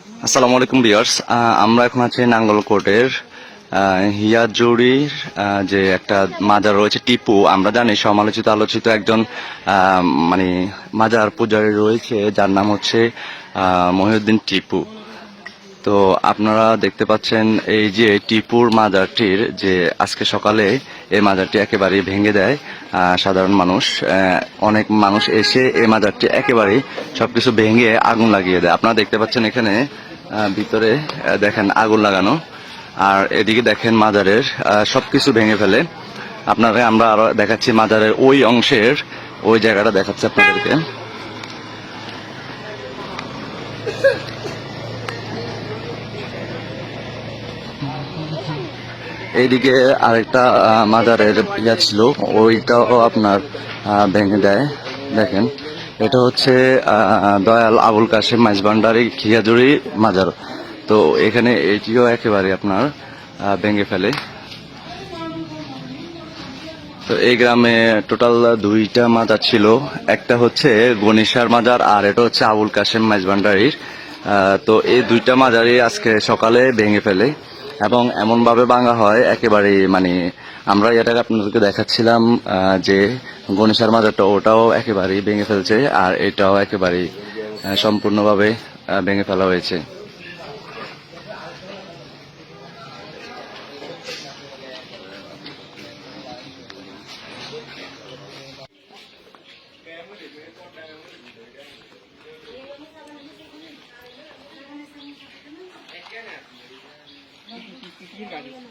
আসসালামু আলাইকুম বিয়ার্স আমরা এখন আছি নাঙ্গলকোটের আহ, হিয়াজুড়ির যে একটা মাজার রয়েছে টিপু। আমরা জানি সমালোচিত আলোচিত একজন মানে মাজার পূজারী রয়েছে যার নাম হচ্ছে মহিউদ্দিন টিপু। তো আপনারা দেখতে পাচ্ছেন এই যে টিপুর মাজারটির যে আজকে সকালে এই মাজারটি একেবারে ভেঙে দেয় সাধারণ মানুষ। অনেক মানুষ এসে এই মাজারটি একেবারে সবকিছু ভেঙে আগুন লাগিয়ে দেয়। আপনারা দেখতে পাচ্ছেন এখানে ভিতরে দেখেন আগুন লাগানো। আর এদিকে দেখেন মাজারের সবকিছু ভেঙে ফেলে। আপনারা, আমরা আরও দেখাচ্ছি মাজারের ওই অংশের, ওই জায়গাটা দেখাচ্ছি আপনাদেরকে। এইদিকে আরেকটা মাজারের ইয়া ছিল, ওইটাও আপনার ভেঙে দেয়। দেখেন, এটা হচ্ছে দয়াল আবুল কাশেম মাইজবান্ডারি খিয়াজুরি মাজার। তো এখানে এটিও একেবারে আপনার ভেঙে ফেলে। তো এই গ্রামে টোটাল দুইটা মাজার ছিল। একটা হচ্ছে গণেশার মাজার আর এটা হচ্ছে আবুল কাশেম মাইজবান্ডারির। তো এই দুইটা মাজারই আজকে সকালে ভেঙে ফেলে। এবং এমনভাবে ভাঙা হয় একেবারে মানে আমরা এটাকে আপনাদেরকে দেখাচ্ছিলাম যে গণেশার মাজারটা ওটাও একেবারেই ভেঙে ফেলছে আর এটাও একেবারেই সম্পূর্ণভাবে ভেঙে ফেলা হয়েছে। Trabalho.